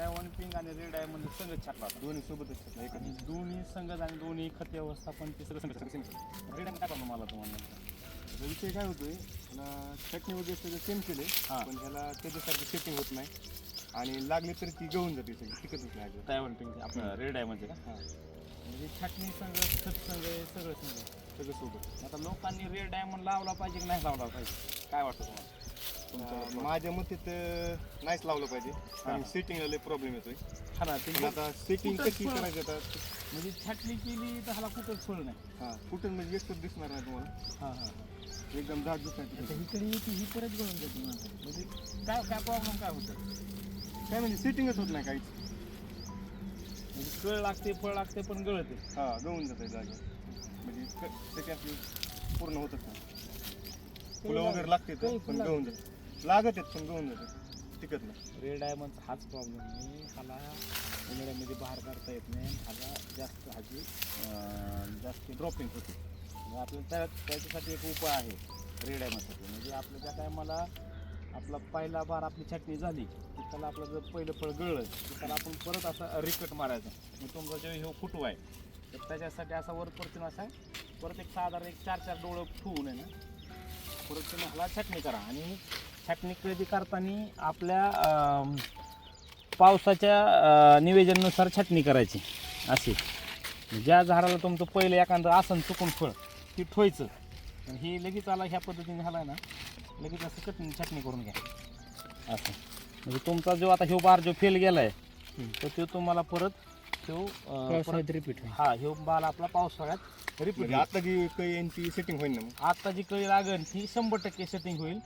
तॅवन पिंग आणि रेड म्हणजे संघ होता. दोन्ही सोबतच छाटला एकच आणि दोन्ही संघ आणि दोन्ही खत व्यवस्थापन ते सगळं संघ रेड काय प्रॉब्लेम आला तुम्हाला? विषय काय होतोय मला चटणी वगैरे सगळं सेम केले हा. पण ह्याला त्याच्यासारखं सेटिंग होत नाही. आणि लागली तर ती गळून जाते सगळी टिकतच नाही. तॅवन पिंग आपलं रेड आहे म्हणजे. का हा म्हणजे छाटणी संघ खत संघ सगळं संघ. सगळं सोबत. आता लोकांनी रेड डायमंड लावला पाहिजे की नाही लावला पाहिजे? काय वाटतं तुम्हाला? अं, माझ्या मते तर नाहीच लावलं पाहिजे. आणि सेटिंगला लय प्रॉब्लेम येतोय. हा ना ते पण आता सेटिंग कुठंच कशी फळ- करायची आता? म्हणजे छाटणी केली तर ह्याला कुठंच फळ नाही. हा कुठं म्हणजे एकच दिसणार नाही तुम्हाला. हां हां. एकदम झाड दिसणार इकडे येते ही परत गळून जाते. म्हणजे काय काय प्रॉब्लेम काय होतं? काय म्हणजे सेटिंगच होत नाही काहीच. म्हणजे कळ लागते फळ लागते पण गळते. हा गळून जाते जागा म्हणजे क- त्याची आपली पूर्ण होतच नाही. फुलं वगैरे लागते तर पण गळून जाते. लागत आहेत पण गळून जाते टिकत नाही. रेड डायमंडचा हाच प्रॉब्लेम आहे. ह्याला उन्हाळ्यामध्ये बाहेर काढता येत नाही. ह्याला जास्त ह्याची अं, जास्त ड्रॉपिंग होते. मग आपल्याला त्या त्याच्यासाठी एक उपाय आहे रेड डायमंडसाठी म्हणजे आपल्या ज्या टायमाला आपला पहिला बार आपली छाटणी झाली की त्याला आपलं जर पहिलं फळ गळलं की त्याला आपण परत असं रिकट मारायचं. मग तुमचा जो हे फुटू आहे. तर त्याच्यासाठी असा वर परतून असा. परत एक साधारण एक चार चार डोळं ठेवून आहे ना परत तुम्ही ह्याला छाटणी करा. आणि छाटणी खरेदी करताना आपल्या अं, पावसाच्या अं, निवेदनानुसार छाटणी करायची. अशी. ज्या झाडाला तुमचं पहिलं एखादं आसन चुकून फळ ती ठोयचं. आणि हे लगेच आला ह्या पद्धतीने झाला ना लगेच असं चटणी छाटणी करून घ्या. असं. म्हणजे तुमचा जो आता ह्यो बार जो फेल गेलाय तर तो तुम्हाला परत अं, परत रिपीट हा ह्यो बाल आपला पावसाळ्यात रिपीट म्हणजे आता जी काही यांची सेटिंग होईल ना मग? आता जी कळी लागेल ती शंभर टक्के सेटिंग होईल.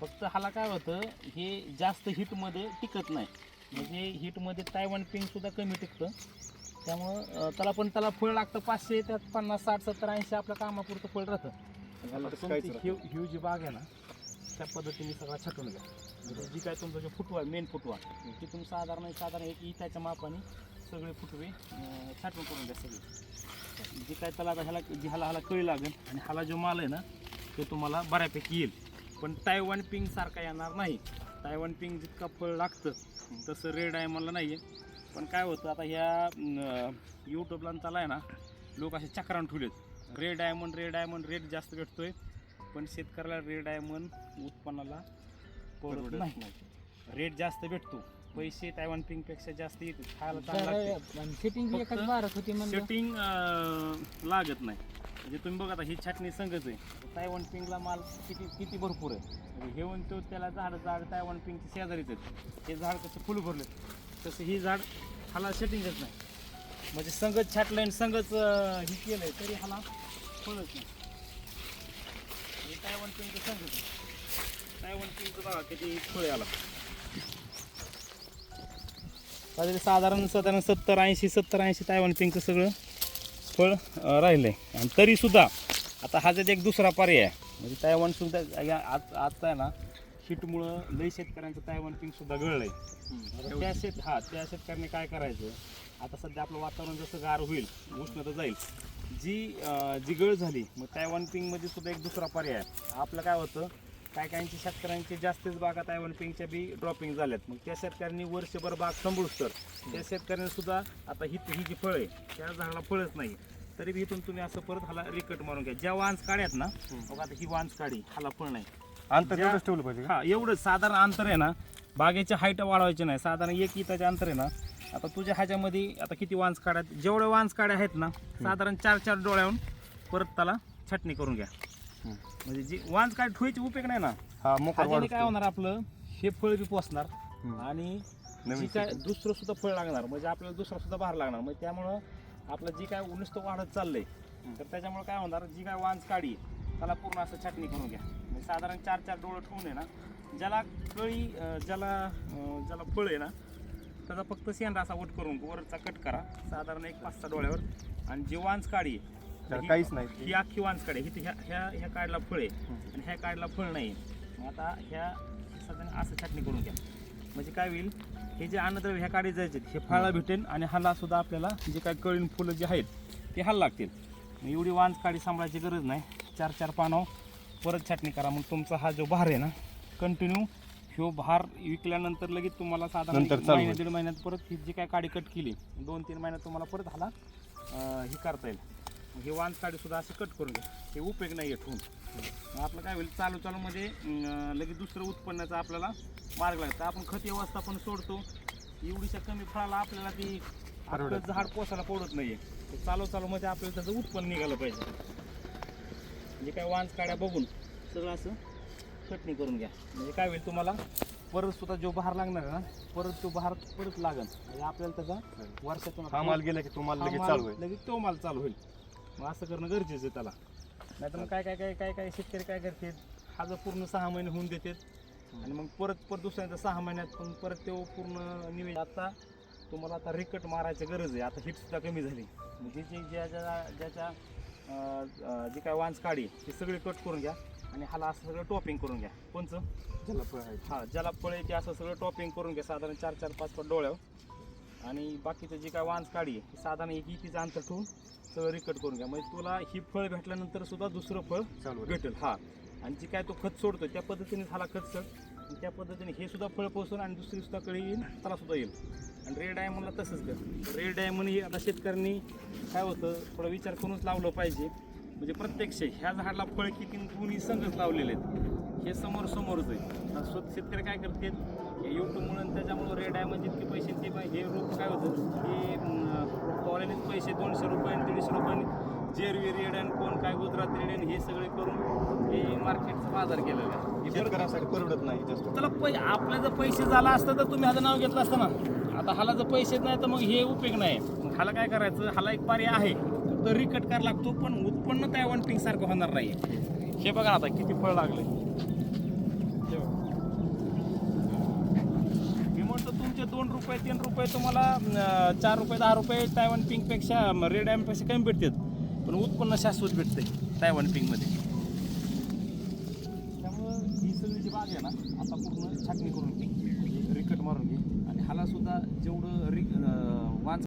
फक्त ह्याला काय होतं हे जास्त हिटमध्ये टिकत नाही. म्हणजे हिटमध्ये तायवान पिंक सुद्धा कमी टिकतं. त्यामुळं त्याला पण त्याला फळ लागतं पाचशे त्यात पन्नास साठ सत्तर ऐंशी आपल्या कामापुरतं फळ राहतं. ह्यू ह्यू जी बाग आहे ना त्या पद्धतीने सगळा छटून घ्या. म्हणजे जी काय तुमचा जो फुटवा मेन फुटवा तिथून साधारण साधारण एक इटाच्या मापाने सगळे फुटवे छाटून करून द्या सगळे. जी काय त्याला आता ह्याला जी ह्याला ह्याला कळी लागेल आणि ह्याला जो माल आहे ना तो तुम्हाला बऱ्यापैकी येईल. पण तायवान पिंग सारखा येणार नाही. तायवान पिंग जितका फळ लागतं तसं रेड आहे मला नाही आहे पण काय होतं आता ह्या यूट्यूबला त्याला आहे ना लोक असे चक्रान ठेवलेत. Red diamond red diamond rate जास्त भेटतोय. पण शेतकऱ्याला रेड डायमंड उत्पन्नाला परवडत नाही. रेट जास्त भेटतो. पैसे तायवान पिंगपेक्षा जास्त येते खायला सेटिंग लागत नाही. म्हणजे तुम्ही बघा आता ही छाटणी संघच आहे. तायवान पिंगला माल किती किती भरपूर आहे. म्हणजे हे तो त्याला झाड झाड तायवान पिंगची शेजारीच आहेत. हे झाड कसं फुल भरले तसं ही झाड हाला सेटिंगच नाही. म्हणजे संघच छाटलं आणि संघच हे केलं आहे तरी हाला फळच नाही. हे तायवान पिंगचं संघच आहे. तायवान पिंगचं बघा किती फळे आला साधारण साधारण सत्तर ऐंशी सत्तर ऐंशी तायवान पिंकचं सगळं फळ अं, राहिलंय. आणि तरीसुद्धा आता हा जर एक दुसरा पर्याय आहे म्हणजे तायवान सुद्धा या आज आता आहे ना हिटमुळं लई शेतकऱ्यांचं तायवान पिंक सुद्धा गळलंय. आता त्या शेत हा त्या शेतकऱ्यांनी काय करायचं? आता सध्या आपलं वातावरण जसं गार होईल उष्णता जाईल. जी जी गळ झाली मग तायवान पिंकमध्ये सुद्धा एक दुसरा पर्याय आहे. आपलं काय होतं काय काहींची शेतकऱ्यांची जास्तच बागा तायवान पिंकच्या बी ड्रॉपिंग झाल्यात. मग त्या शेतकऱ्यांनी वर्षभर बाग सांभाळूस तर त्या शेतकऱ्यांनी सुद्धा आता ही ही जी फळ आहे त्या झाडाला फळच नाही. तरी बी इथून तुम्ही असं परत हाला रिकट मारून घ्या. ज्या वांस काढ्यात ना बघा आता ही वांस काढी हाला फळ नाही. अंतर एवढंच ठेवलं पाहिजे? हा एवढंच साधारण अंतर आहे ना बागेची हाईट वाढवायची नाही. साधारण एक इताचे अंतर आहे ना आता तुझ्या ह्याच्यामध्ये आता किती वांस काढ्यात जेवढे वांस काड्या आहेत ना साधारण चार चार डोळ्याहून परत त्याला छटणी करून घ्या. म्हणजे जी वांस काढ ठेवायची उपयोग नाही ना? हा मोकार ह्याच्याने काय होणार आपलं? हे फळ बी पोचणार हम्म. आणि जी नवीन काय दुसरं सुद्धा फळ लागणार. म्हणजे आपल्याला दुसरं सुद्धा बाहेर लागणार. म्हणजे त्यामुळं आपलं जी काय नुसतं वाढत चाललंय तर त्याच्यामुळे काय होणार? जी काय वांस काढी त्याला पूर्ण असं छाटणी करून घ्या. म्हणजे साधारण चार चार डोळं ठेवून आहे ना ज्याला कळी अं, ज्याला अं, ज्याला फळ आहे ना त्याचा फक्त शेंडा असा वट करून वरचा कट करा. साधारण एक पाच सहा डोळ्यावर. आणि जी वांस काढी आहे, त्याला ही- काहीच नाही. ही अख्खी वांस काढी ही ह्या ह्या ह्या काढला फळ आहे. आणि ह्या काढला फळ नाही मग आता ह्या सध्या असं छाटणी करून घ्या. म्हणजे काय होईल? हे जे अन्नद्रव्य ह्या काढी जायचे हे फळाला भेटेल आणि हाला सुद्धा आपल्याला जे काय कळीन फुलं जे आहेत ते हाल लागतील. एवढी वांस काढी सांभाळायची गरज नाही. चार चार पानं परत छाटणी करा. मग तुमचा हा जो बहार आहे ना कंटिन्यू ह्यो भार विकल्यानंतर लगेच तुम्हाला साधारण महिन्या. दीड महिन्यात परत ही जी काय काडी कट केली दोन तीन महिन्यात तुम्हाला परत हाला ही करता येईल. हे काडी सुद्धा असं कट करून घ्या हे उपयोग नाही आहे ठेवून आपलं काय होईल चालू चालू मध्ये लगेच दुसरं उत्पन्नाचा आपल्याला मार्ग लागतो. आपण खत व्यवस्थापन सोडतो. एवढीशा कमी फळाला आपल्याला ती आपलं झाड पोसायला पडत नाहीये. तर चालू चालू मध्ये आपल्याला त्याचं उत्पन्न निघालं पाहिजे. म्हणजे काय वांस काड्या बघून सगळं असं कटणी करून घ्या. म्हणजे काय होईल तुम्हाला परत सुद्धा जो बहार लागणार आहे ना परत तो बहार परत लागन. म्हणजे आपल्याला त्याचा वर्षातून हा माल गेला की तो माल हा लगेच चालू आहे लगेच तो माल चालू होईल. मग असं करणं गरजेचं आहे त्याला. नाहीतर मग काय काय काय काय काय शेतकरी काय करतात हा जो पूर्ण सहा महिने होऊन देतात आणि मग परत परत दुसऱ्यांदा सहा महिन्यात पण परत तो पूर्ण निवेश आता तुम्हाला आता रिकट मारायची गरज आहे. आता हिट सुद्धा कमी झाली. म्हणजे जे ज्या ज्या ज्याच्या अं, जी काय वांस काढी ती सगळी कट करून घ्या. आणि हाला असं सगळं टॉपिंग करून घ्या. कोणचं? ज्याला फळ आहे. हा ज्याला फळ येते असं सगळं टॉपिंग करून घ्या. साधारण चार चार पाच पाच डोळ्यावर. आणि बाकीचं जे काय वांस काढी आहे, ती साधारण एक इकीचं अंतर ठेवून सगळं रिकट करून घ्या. म्हणजे तुला ही फळ भेटल्यानंतर सुद्धा दुसरं फळ. भेटेल. हा. आणि जी काय तो खत सोडतो त्या पद्धतीने झाला खत आणि त्या पद्धतीने हे सुद्धा फळ पोचून आणि दुसरी सुद्धा कळी येईल त्याला सुद्धा येईल. आणि रेड डायमंडला तसंच कर. रेड डायमंड ही आता शेतकऱ्यांनी काय होतं थोडा विचार करूनच लावलं पाहिजे. म्हणजे प्रत्यक्ष ह्या झाडाला फळ किती दोन्ही संघच लावलेले आहेत हे समोर समोरच आहे. शेतकरी काय करतात युट्यूबमुळे त्याच्यामुळं रेड डायमंड जितके पैसे ते हे रोप काय होतं? हे रोपवाल्यानेच पैसे दोनशे रुपये आणि दीडशे रुपयांनी जेरवी रेड आणि कोण काय गुजरात रेड आणि हे सगळे करून हे मार्केटचा बाजार केलेला आहे. शेतकऱ्यासाठी परवडत नाही जास्त. त्याला पै आपलं जर पैसे झाला असतं तर तुम्ही ह्याचं नाव घेतलं असतं ना. आता हाला जर पैसेच नाही तर मग हे उपयोग नाही. मग हाला काय करायचं? हाला एक पर्याय आहे. तर रिकट करायला लागतो पण उत्पन्न त्या वन पिंक सारखं होणार नाही हे बघा आता किती फळ लागले हे बघा. मी म्हणतो तुमचे दोन रुपये तीन रुपये तुम्हाला अं, चार रुपये दहा रुपये तायवान पिंकपेक्षा रेडपेक्षा कमी भेटतात. पण उत्पन्न शाश्वत भेटते तायवान पिंकमध्ये त्यामुळं ही सगळी जी बाग आहे ना आता पूर्ण छाटणी करून घे रिकट मारून घे. आणि हाला सुद्धा जेवढं रिक